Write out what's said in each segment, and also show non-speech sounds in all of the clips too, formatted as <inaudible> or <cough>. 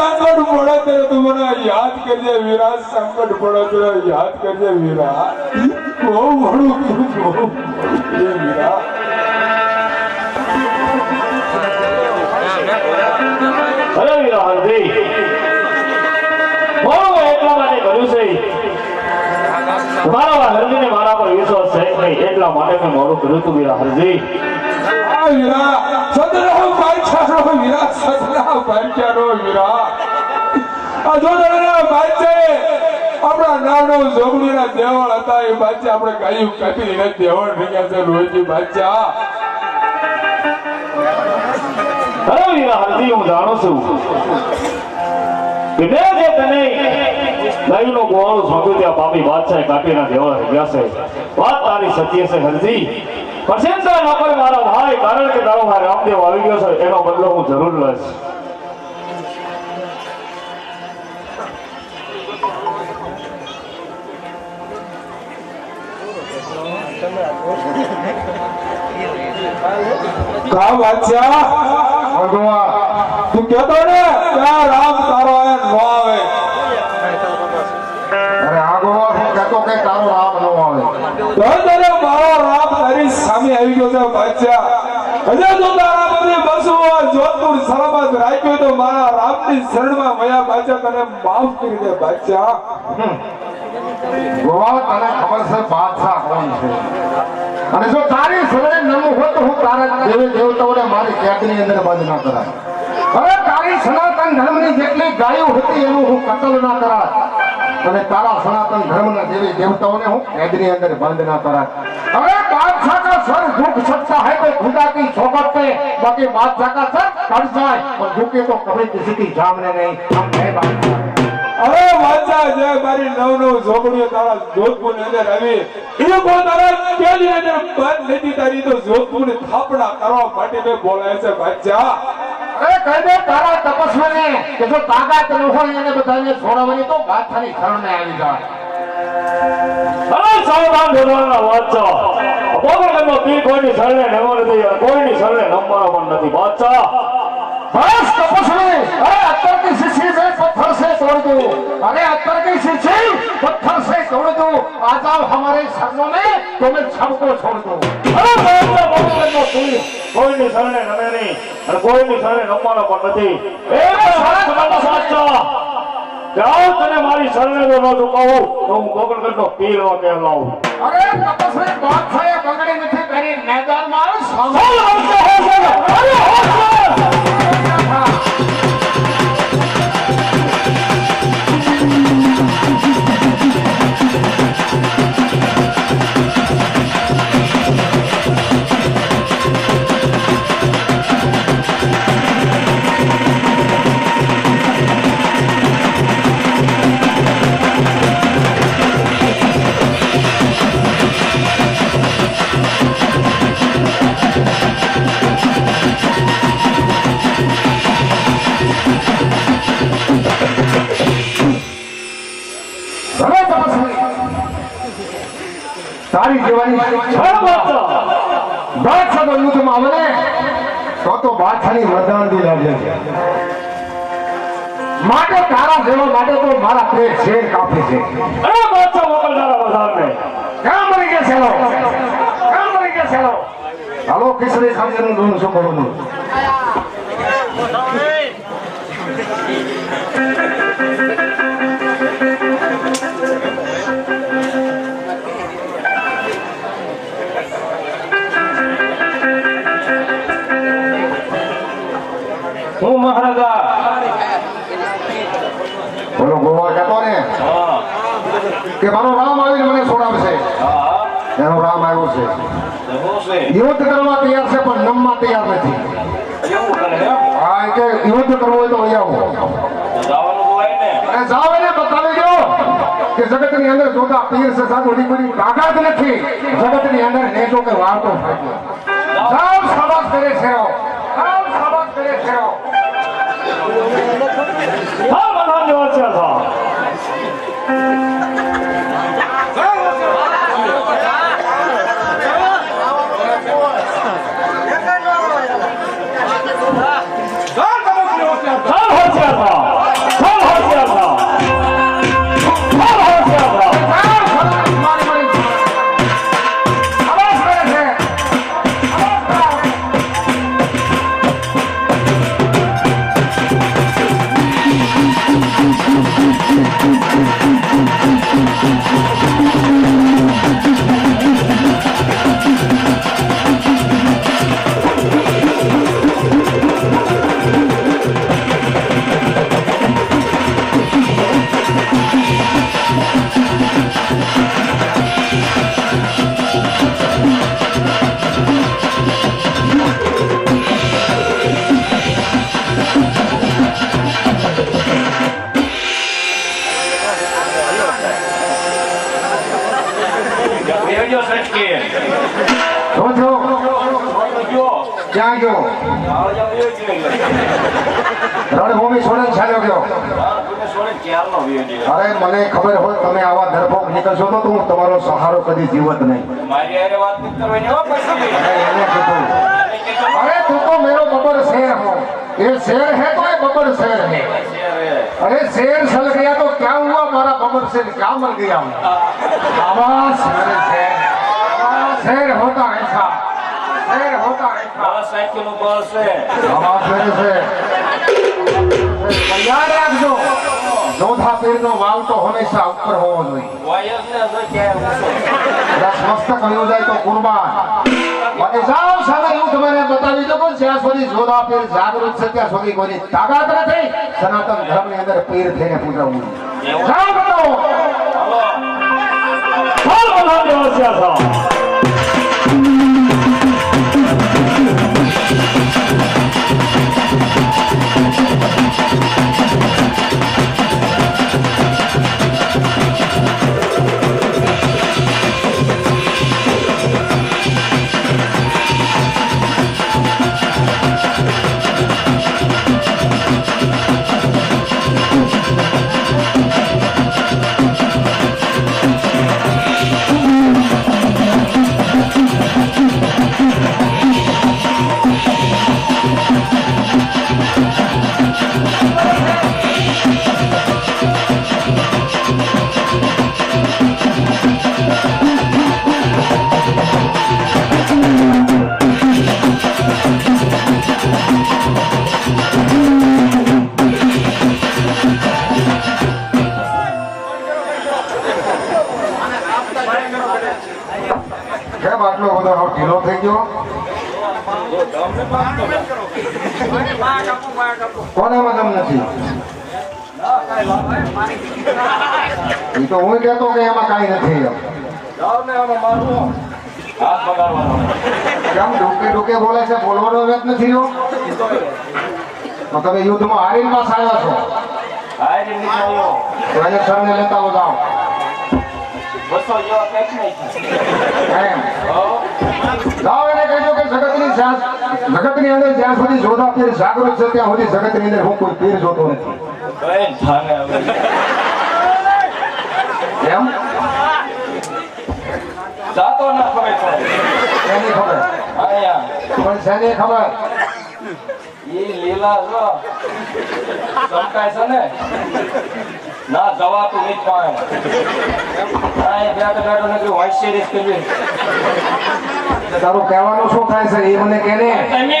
سنکٹ پڑا تم یاد کر سنکٹ پڑا یاد کر Hello, you know, I'm મારા હરજીને મારા પર વિશ્વાસ છે નહીં એટલા માટે મેં મોડું કર્યું હતું વીરા હરજી. વીરા સદરાવ બાદશાહનો વીરા સદરાવ બાદશાહનો વીરા આ જો તને બાદશાહે આપણા નાનો જોગડીના દેવળ હતા એ બાદશાહ આપણે ગાયું કાપી એને દેવળ ભેગા છે રોહિતજી બાદશાહ અરે વીરા હરજી હું જાણું છું. કે મેં જે તને ગાયનો ગોવાળો સ્વામી ત્યાં પાપી બાદશાહ કાટીના દેવળ રહ્યા વાત તારી સત્ય છે હરજી. પ્રશંસા ના કરે મારા ભાઈ, કારણ કે તારો ભાઈ રામદેવ આવી ગયો છે, એનો બદલો હું જરૂર લઈશ. ભગવાન. તું કહેતો ને રામ કે તારો રામ ન આવે તને મારો રામ તારી સામે આવી ગયો છે બાદશાહ હજે તો તારા બધી બસો જોતુર સલામત રાખ્યો તો મારા રામની શરણમાં મયા બાદશાહ તને માફ કરી દે બાદશાહ ગોવા તને ખબર છે બાદશાહ કોણ છે? અને જો તારી શરણે નમવું હોત તો હું તારા દેવ દેવતાઓને મારી કેદની અંદર બંધ ના કરાય અરે તારી સનાતન ધર્મની જેટલી ગાયો હતી એનું હું કતલ ના કરાય અને તારા સનાતન ધર્મના દેવી દેવતાઓને હું એદની અંદર વંદના કરા અરે બાદશાહ કા સર, દુખ સકતા હે કોઈ ખુદા સોબત પે બાકી બાદશાહ કા સર કટ જાય પણ દુખે તો કભી કિસી કી જામને નહીં. હમ હે બાદશાહ અરે વાચા, જે મારી નવ નવ છોકરીઓ તારા જોધપુરની અંદર આવી. એ બહુ તારા કેલી અંદર બંધ નથી તારી. તો જોધપુર થાપડા કરવા માટે બોલાય છે બાદશાહ અરે કહી તારા તપસ્વીને કે જો તાકાત ન હોય એને બધાને છોડાવવાની તો બાદશાહની શરણે આવી જાય. અરે સાવધાન રહેવાના વાંચો પોતાનો પી કોઈની શરણે નમો નથી, કોઈની શરણે નમવાનો પણ નથી. બાદશાહ बस तपस्वी अरे अत्तर की शिष्य से पत्थर से तोड़ दो अरे अत्तर की शिष्य पत्थर से तोड़ दो आ जाओ हमारे शरणों में तो मैं सबको छोड़ दूं અરે બાદશાહ પોતાનો પી કોઈની શરણે નમે નહીં અને કોઈની શરણે નમવાનો પણ નથી એ બાદશાહ જાઓ તને મારી શરણે જો ન ચૂકવું તો હું ગોકળગઢનો પી લેવા કે લાવું अरे तपस्वी बात है बगड़ी नहीं तेरी मैदान में आओ તારી જેવાની ચાલ બાદશાહ. બાદશાહ તો યુદ્ધમાં આવે ને તો તો બાદશાહની મરદાનગી લાગે છે માટે તારા જેવા માટે તો મારા પેટ શેર કાપે છે. અરે બાદશાહ મોકલનારા બધાને. કામ મરી ગયા છેલો? કામ મરી ગયા છેલો? હાલો કિશોરી સાંજનું દૂર શું કરવાનું? હું કે મારો રામ આવીને મને છોડાવશે? હા એનો રામ આવ્યો છે. શું છે યુદ્ધ કરવા તૈયાર છે, પણ નમવા તૈયાર નથી. કેવું કરે એમ હા એ કે યુદ્ધ કરવું હોય તો અહીંયા આવો. જવાનું હોય ને અને જાઓ એને બતાવી દો કે જગતની અંદર જોતા પીર છે, સાધુ ની કોઈ તાકાત નથી. જગતની અંદર નેજો કે વાર્તો ફાટ્યો જાઓ, શાબાશ કરે છે જાઓ, શાબાશ કરે છે હા બધા જવા છે સટકી. જો જો મોટો ગયો. ક્યાં ગયો આવો જાઓ વેડ્યો. રણભૂમિ છોડીને ચાલ્યો ગયો હા, તમે છોડે ક્યારનો વેડ્યો. અરે મને ખબર હોય તમે આવા ધરપોક નીકળશો તો હું તમારો સહારો કદી જીવત નહીં મારી હારે વાત નથી કરવાની હો પછી. અરે એને કીધું એને કીધું, अरे तू तो मेरा बबर शेर हो ये शेर है तो ये बबर शेर है શેર હે. अरे शेर चल गया तो क्या हुआ हमारा बबर शेर क्या मर गया हूँ आवाज मेरे शेर શેર હોતા હેસા શેર હોતા હેસા બસ આખી નું બળ છે આવા ફેર છે તૈયાર રાખજો જોધા પીર નો વાવ તો હંમેશા ઉપર હોવો જોઈએ. વાયર ને જો કે મસ્તક હયું જાય તો કુરબાન. અને જાઓ સામે હું તમને બતાવી દઉં જ્યાં સુધી જોધા પીર જાગૃત છે ત્યાં સુધી કોઈની તાકાત નથી. સનાતન ધર્મની અંદર પીર થઈને પૂજવવું જાઓ બતાવો. બોલ બોલાવ્યો છે Thank you. કહેતો કે એમાં કાંઈ નથી ને. કેમ ડોકે ડોકે બોલે છે બોલવાનો વેત નથી રહ્યો તમે યુદ્ધમાં હારીને પાછા આવ્યા છો. એને સરને લેતા હો. જાઓ જ્યાં- જગતની અંદર જ્યાં સુધી જોધા પીર જાગૃત છે ત્યાં સુધી જગતની અંદર હું કોઈ પીર જોતો નથી. કઈ. એમ? જાતો ના ખબર. એની ખબર? અહીંયા. પણ શેની ખબર? ઈ લીલા જો ચમકાય છે ને? ના જવાતું નહીં પાણે આ બેઠો બેઠો ને કે હોશિયારી જ કરવી. તારું કહેવાનું શું થાય છે? એ મને કે ને. તમે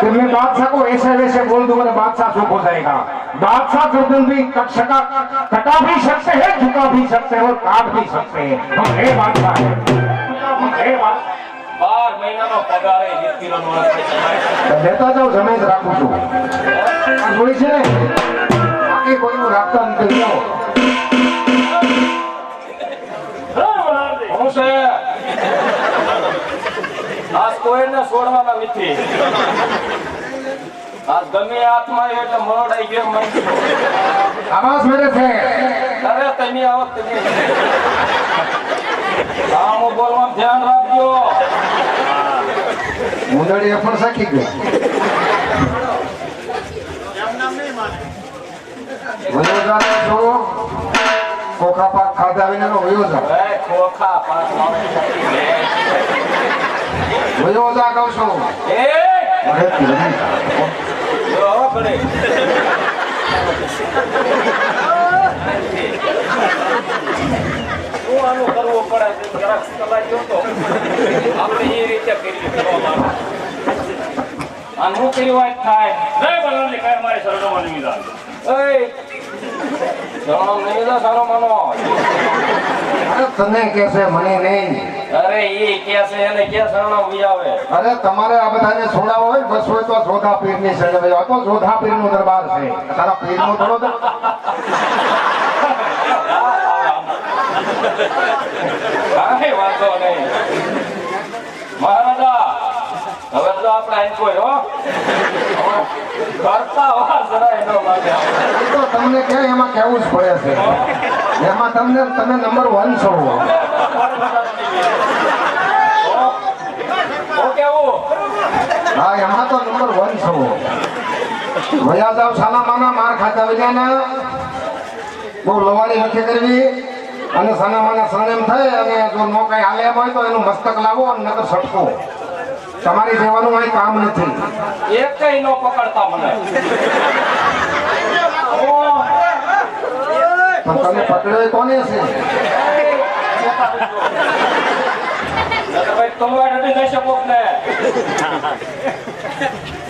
कि मैं बादशाह को ऐसे वैसे बोल दूंगा तो बादशाह चुप हो जाएगा बादशाह गर्दन भी कट सका कटा भी सकते हैं झुका भी सकते हैं और काट भी सकते हैं हम है बादशाह है हम है बादशाह બાર મહિનાનો પગાર એ વીસ કિલોનો હશે. લેતા જાઓ જમે જ રાખું છું આ જોઈ છે ને બાકી કોઈનું રાખતા નથી જાઓ હું છે આજ કોઈને છોડવાના નથી. આજ ગમે હાથમાં એટલે મરડાઈ ગયો મન આવાજ મેરે છે? અરે તમે આવો તમે. હું બોલવાનું ધ્યાન રાખજો. મુંદડી એ પણ સાખી ગયો. ખોખા કોખા પાક ખાધા વિના નો વયો ખોખા પાસ આવે ભયો જા કહું છું આનું કરવું પડે છે? જરાક સલાહ તો. આપણે એ રીતે કરીએ કરવામાં આવે. આનું કેવી વાત થાય જય બલરામજી કાંઈ મારી શરણોમાં નિમિત્ત એય, જણો નહીં તો સારો માનો તને કે છે મને નહીં. અરે ઈ કે છે એને કે શરણો આવે. અરે તમારે આ બધાને છોડાવો હોય બસ હોય તો જોધા પીરની શરણે આ તો જોધા પીરનું દરબાર છે. તારા પીરનું થોડો કાંઈ વાંધો નહીં. મહારાજા હવે તો આપણે અહીં કોઈ હો? કરતા વાર જરાય ન લાગે. તો તમને કે એમાં કેવું જ પડે છે. એમાં તમને તમે નંબર વન છો. હા એમાં તો નંબર વન છો. ભયા જાવ સાનામાના માર ખાતા વિજાના બહુ લવાની નથી કરવી અને સાનામાના માના એમ થાય અને જો નો કઈ હાલે એમ હોય તો એનું મસ્તક લાવો અને નકર સટકો તમારી જવાનું અહીં કામ નથી. એક કઈ નો પકડતા મને. પણ તમે પકડ્યો એ કોને છે નકર નથી તલવાર શકો જશે <laughs>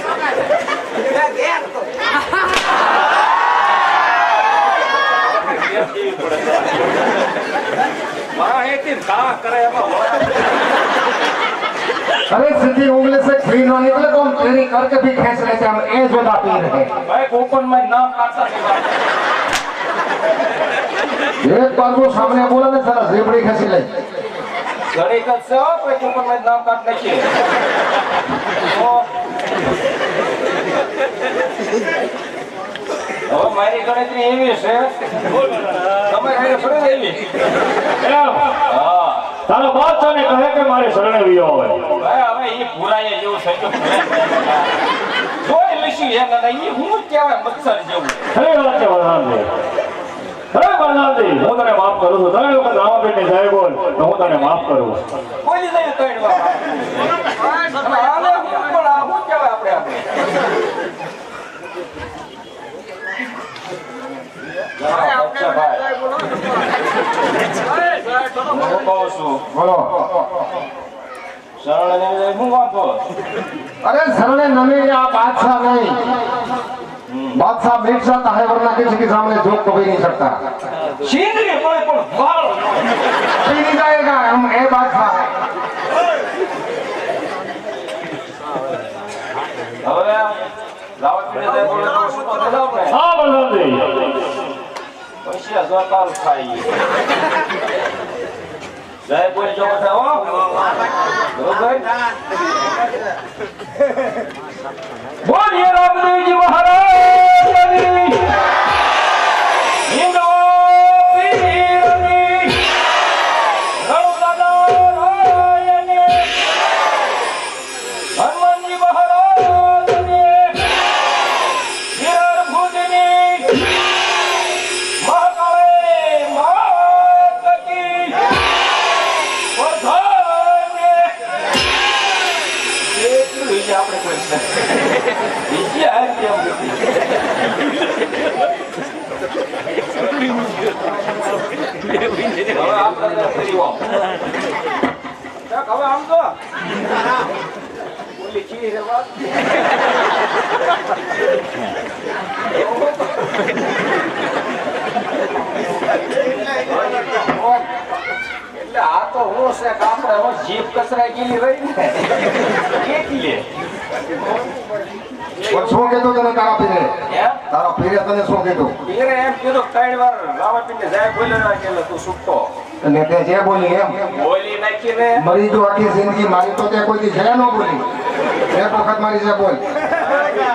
કોકને માહિતી ઘા કરે એમાં अरे सीधी उंगली से फ्री ना निकले तो हम तेरी करके भी खींच लेते हम ए जोधा पी रहे ભાઈ કોપન માં નામ કાઢતા નહીં एक बार वो सामने बोला ना सारा जेबड़ी खसी ले ઘડી કરશે હો કોઈ કોપન માં નામ કાઢ નાખીએ તો હવે મારી ગણતરી એવી છે તમે કઈ થોડી એવી એમ હા તારો બાદશાહને કહે કે મારે શરણે વિયો હવે. ભાઈ હવે ઈ પુરાય જેવું થઈ ગયું જોઈ લઈશું એને નહીં ઈ હું જ કહેવાય મચ્છર જેવું. ખરી વાત છે બલરામજી અરે બલરામજી હું તને માફ કરું છું. તમે વખત રામાપીઠની જય બોલ તો હું તને માફ કરું કોઈ નહીં ત્રણ વાર અને આને હું પણ આ શું આપણે આપણે ભાઈ હું કહું છું बोलो શરણ ને હું વાંધો अरे सरने नमे या बादशाह नहीं बादशाह बैठ जाता है वरना किसी के सामने झोंक कभी नहीं सकता સિંદરી પણ પણ વાળ पी नहीं जाएगा हम ए बादशाह हैं। હવે લાવત પીડે જાય બોલે તો શું તો થશે આપણે હા બલરામજી પછી હજાર ખાઈ. જય બોલ જો બરોબર? બોલીએ રામદેવજી મહારાજની ને પણ શું કીધું તને તારા પીરે તારા પીરે તને શું કીધું પીરે એમ કીધું ત્રણ વાર પીને જાય બોલ્યો ના કે તું સુકતો અને તે જે બોલી એમ. બોલી નાખીને મરી જો આખી જિંદગી મારી તો તે કોઈ દી જયા ન બોલી. એક વખત મારી છે બોલ.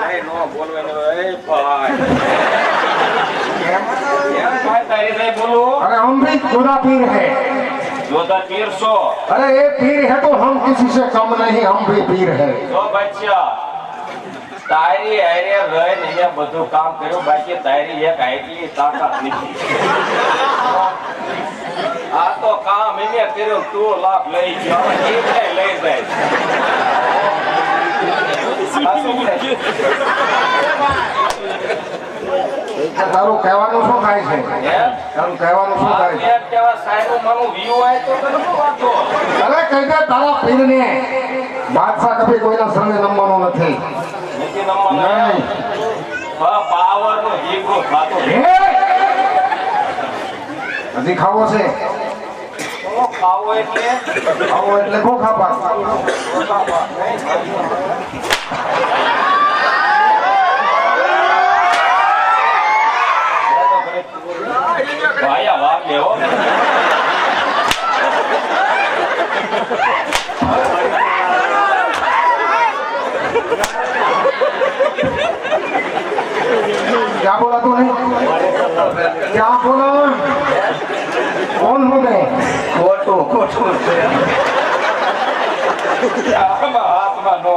અરે નો બોલવાનું એ ભાઈ. એમ ભાઈ તારી પીર બોલવું अरे हम भी खुदा पीर है જોતા પીર છો अरे ये पीर है तो हम किसी से कम नहीं हम भी पीर है જો બચ્ચા તારી હારે રહીને મેં બધું કામ કર્યું બાકી તારી એક આટલી તાકાત નથી આ તો કામ એને કર્યું તું લાભ લઈ ગયો હવે એ કઈ લઈ જાય આ શું છે? <laughs> તારું કહેવાનું શું થાય છે? તારું કહેવાનું શું થાય છે? અરે કહી દે તારા પીરને. બાદશાહ કભી કોઈના શરણે નમવાનો નથી. નહીં. નો હીરો. હજી ખાવો છે? ખાવો એટલે? ખાવો એટલે ખો ખાપા ભાયા વાગ લેવો क्या बोला तूने क्या बोला कौन हो गए ખોટું ખોટું છે આમાં હાથમાં નો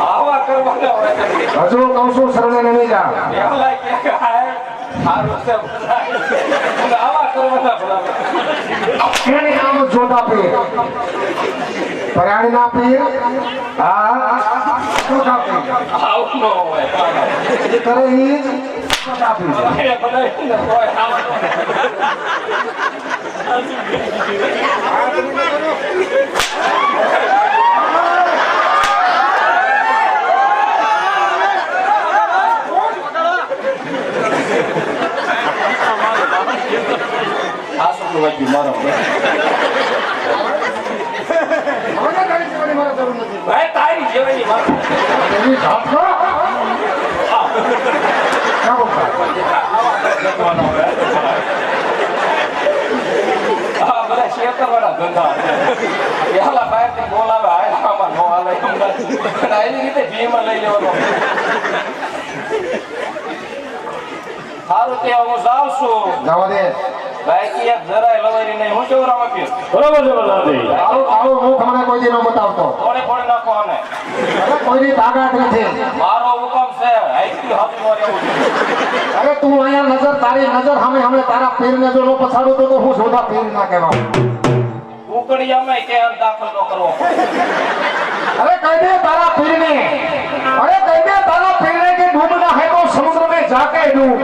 આવી કરવાના હોય હજુ કહું છું શરણે નહીં જા આવું ન પીર એ બધાયને કોઈ આવું ન હોય. આ શું કહેવાય મારો મને તારી સેવાની મારે જરૂર નથી ભાઈ તારી જેવાની બધા શેતરવાળા ધંધા છે. પહેલા બહારથી બોલાવે, આમાં નો હાલે, આવી રીતે ભીમાં લઈ લેવાનો. સારું તે હું જાઉં છું જવા દે અરે કોઈ તું અહીંયા નજર તારી નજર સામે હમે તારા પીરને જો ન તો હું સોધા પીર ના કહેવા અરે કહી દે તારા પીરને. અરે કહી દે તારા પીરને કે ડૂબ હે તો સમુદ્ર મે જાકે ડૂબ.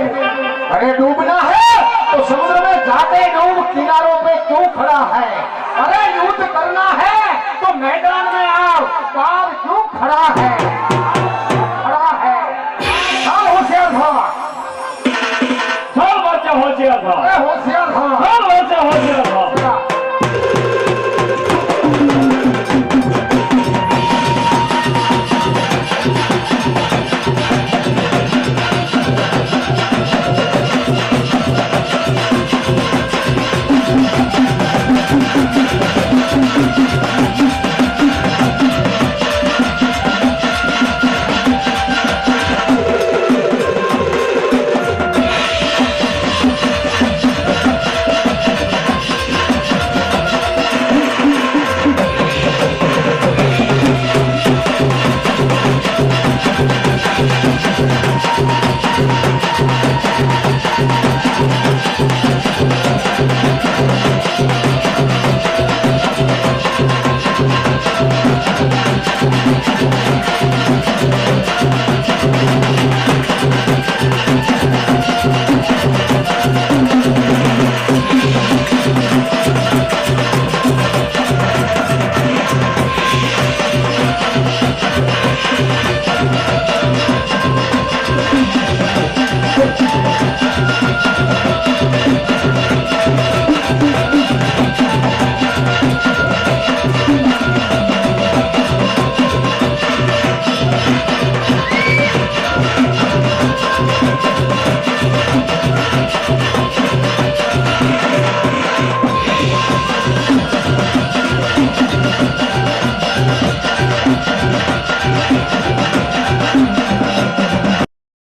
અરે ડૂબ ના હે? تو سمندر میں جاتے ڈوب کناروں پہ کیوں کھڑا ہے ارے یوتھ کرنا ہے تو میدان میں آؤ کار کیوں کھڑا ہے کھڑا ہے ہوشیار تھا ہو تھا